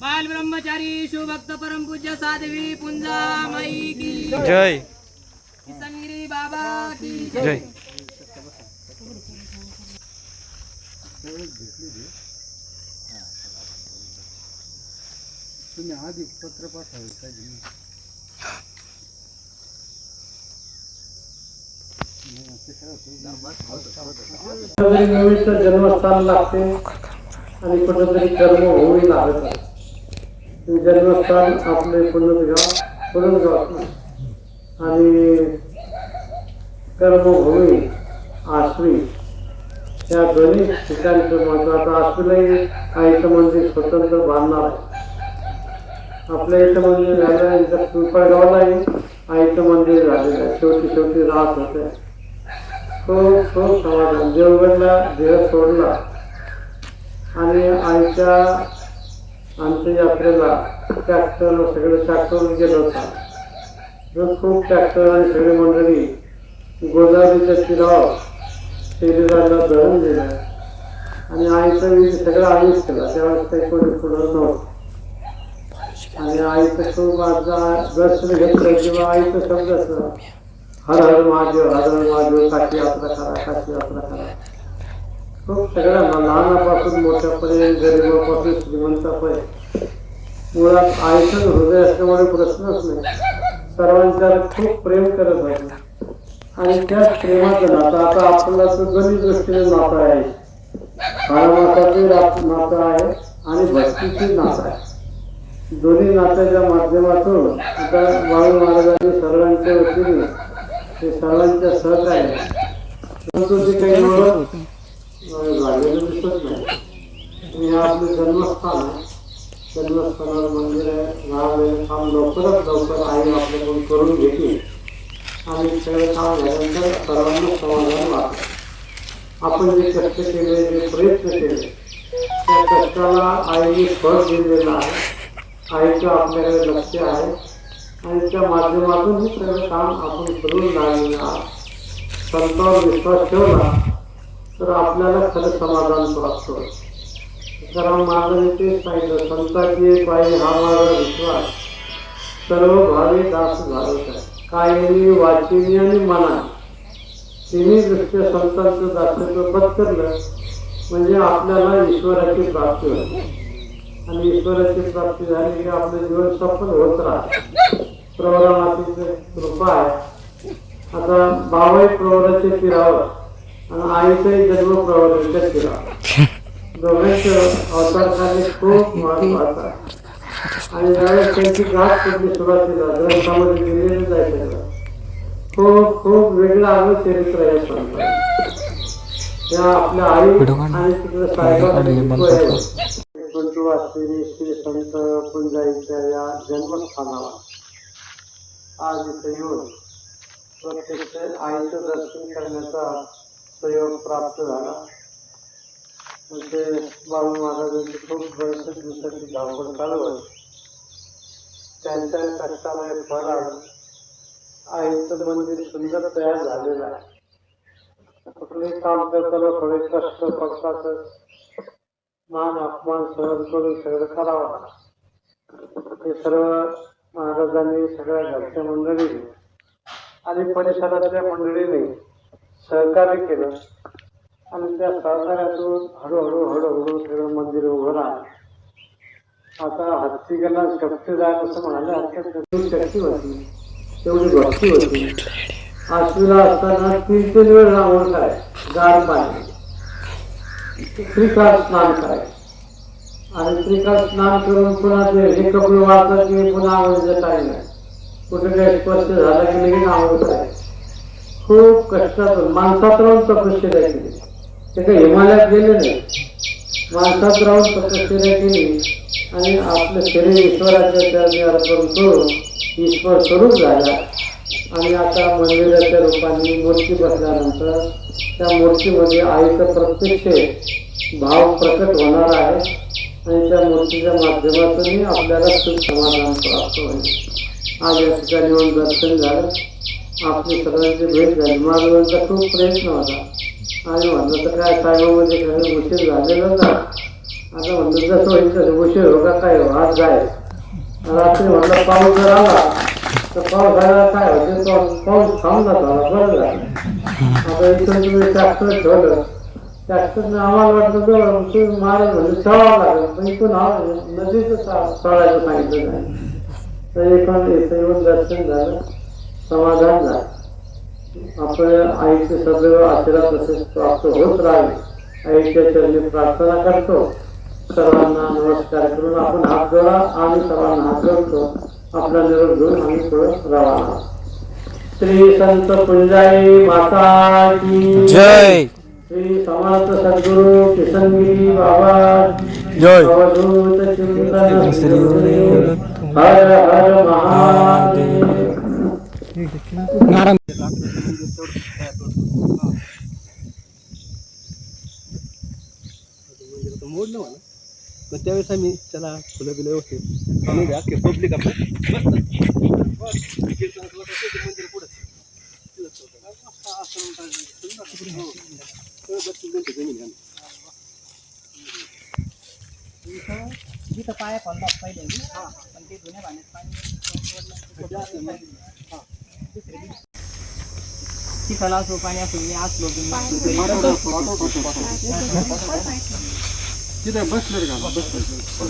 बाल ब्रह्मचारी शिवभक्त परमपूज्य साध्वी पुंजा माई की जय। किसनगिरी बाबा की जय। तुम्ही आधी पत्र पाठवावे पाहिजे जन्मस्थान लागते. आणि कुठेतरी कर्म होई लागत आहे. जन्मस्थान आपले पुण्यगाव पुण्यगाव आणि कर्मभूमी आश्री या दोन्ही ठिकाणचं महत्त्व आता आश्रीलाही आईचं मंदिर स्वतंत्र बांधणार आहे. आपल्या इथं मंदिर झालं इथं पिंपळगावलाही आईचं मंदिर झालेलं आहे शेवटी शेवटी राहत होते खूप खूप समाधान. देवगडला देह सोडला. आणि आईच्या आमच्या यात्रेला ट्रॅक्टर सगळे ट्रॅक्टर गेलो होता. तर खूप ट्रॅक्टर आणि सगळी मंडळी गोदावरीच्या तीरावर शरीराला धरून दिलं आणि आईचं मी सगळं आईच केलं. त्यावेळेस काही कोणी पुढं नव्हतं. आणि आईचं खूप माझा दर्शन घेतलं किंवा आईचं शब्द असं हर हर महादेव हर हर महादेव काशी यात्रा करा काशी यात्रा करा. खूप सगळ्यांना लहानापासून मोठ्यापर्यंत गरिबापासून श्रीमंतापर्यंत. मुळात आईचं हृदय असल्यामुळे प्रश्नच नाही. सर्वांच्या खूप प्रेम करत आहे आणि त्याच प्रेमाचं नातं आता आपल्याला तर दृष्टीने नातं आहे. काळमाताचे नातं आहे आणि भक्तीचे नातं आहे. दोन्ही नात्याच्या माध्यमातून आता वाळू महाराजांनी सर्वांच्या वतीने ते सर्वांच्या सहकार्य परंतु ते काही झालेलं दिसत नाही. आणि हे आपलं जन्मस्थान आहे. जन्मस्थानावर मंदिर आहे गाव आहे. काम लवकरात लवकर आई आपल्याकडून करून घेतील. आणि सगळं काम झाल्यानंतर सर्वांना समाधान वाटतं आपण जे कष्ट केले जे प्रयत्न केले त्या कष्टाला आईने फळ दिलेलं आहे. आईचं आपल्याकडे लक्ष आहे. आणि त्या माध्यमातून हे सगळं काम आपण करून लागलेलं आहे संतावर विश्वास ठेवला. तर आपल्याला खरं समाधान प्राप्त होतं कारण माझं तेच सांगितलं संताची पायी हा माझा विश्वास. सर्व भावे दास घालत आहे कायमी वाचिनी आणि मना तिन्ही दृष्ट्या संतांचं दासत्व पत्करलं म्हणजे आपल्याला ईश्वराची प्राप्ती होते आणि ईश्वराची प्राप्ती झाली की आपलं जीवन सफल होत राहते. प्रवरामाची कृपा आहे. आता बाबाई प्रवराचे फिरावं आणि आईचाही जन्म प्रवराच्या तीरावर दोघांचं अवतारखाली खूप महत्त्वाचा आहे आणि ज्यावेळेस त्यांची गाठ पडली सुरुवातीला ग्रंथामध्ये दिलेलं जायचं खूप खूप वेगळं आलं चरित्र आहे. त्या आपल्या आई आणि तिकडे साहेबांना श्री संत पुंजाईच्या या जन्मस्थानावर. आज इथे येऊन प्रत्यक्ष आईचं दर्शन करण्याचा प्रयोग प्राप्त झाला. म्हणजे बाबू महाराजांची खूप वर्ष दिवसाची धावपळ चालू आहे. त्यांच्या कष्टामध्ये फळ आलं. आईचं मंदिर सुंदर तयार झालेलं आहे. कुठलंही काम करताना थोडे कष्ट पक्षातच मान अपमान सहन करून सगळं करावं हे सर्व महाराजांनी सगळ्या घरच्या मंडळीने आणि परिसरातल्या मंडळीने सहकार्य केलं. आणि त्या सहकार्यातून हळूहळू हळूहळू सगळं मंदिर उभं राहिलं. आता हत्तीगला शक्ती जायला असं म्हणाले हरकत शक्ती होती. तेवढी भक्ती होती. आश्वीला असताना तीन तीन वेळ राहून काय गार पाणी. त्रिकाळ स्नान काय आणि त्रिकाळ स्नान करून पुन्हा ते हे कपडे वाळतात की पुन्हा आवडीचं काही नाही. कुठे काही स्पष्ट झालं की लगेच आवडत आहे. खूप कष्टात माणसात राहून तपश्चर्या केली. ते काही हिमालयात गेले नाही. माणसात राहून तपश्चर्या केली. आणि आपलं शरीर ईश्वराच्या चरणी अर्पण करून ईश्वर स्वरूप झाला. आणि आता मंदिराच्या रूपाने मूर्ती बसल्यानंतर त्या मूर्तीमध्ये आईचं प्रत्यक्ष भाव प्रकट होणार आहे. आणि त्या मूर्तीच्या माध्यमातूनही आपल्याला सुख समाधान प्राप्त होईल. आज या ठिकाणी येऊन दर्शन झालं. आपली सगळ्यांची भेट झाली माझा खूप प्रयत्न होता. आणि म्हणलं तर काय साहेबामध्ये खरं उशीर झालेला ना आता म्हणलं जसं होईल तसं उशीर हो का काय हो आज जाय. रात्री म्हटलं पाऊस जर आला तर पाऊस आला काय होते पाऊस थांबला झाला बरं झालं. आता इथं तुम्ही ट्रॅक्टर ठेवलं. ट्रॅक्टरनं आम्हाला वाटलं जवळ तुम्ही मारे म्हणजे चढावं लागेल. पण इथून नदीचं चढायचं सांगितलं नाही. तर एकूण इथं येऊन दर्शन झालं. समाधान आपल्या आईचे सदैव आशीर्वाद तसेच प्राप्त होत राहावे आईच्या चरणी प्रार्थना करतो। सर्वांना नमस्कार करून आपण हात जोडा आम्ही सर्वांना हात जोडतो. आपला निरोप घेऊन आम्ही पुढे रवाना श्री संत पुंजाई माता की जय. श्री समर्थ सद्गुरु किशनगिरी बाबा. जय. अवधूत चिंतन. श्री हर हर महादेव. मोडलं मला पण त्यावेळेस आम्ही त्याला फुलं बिलं व्यवस्थित आणि अख्खे पब्लिक आपलं जिथं पाया पडला पहिले पण ते जुन्या पाण्यात पाणी तिथं असो पाणी असो मी असलो की तिथे बसलं रे का? बसलं.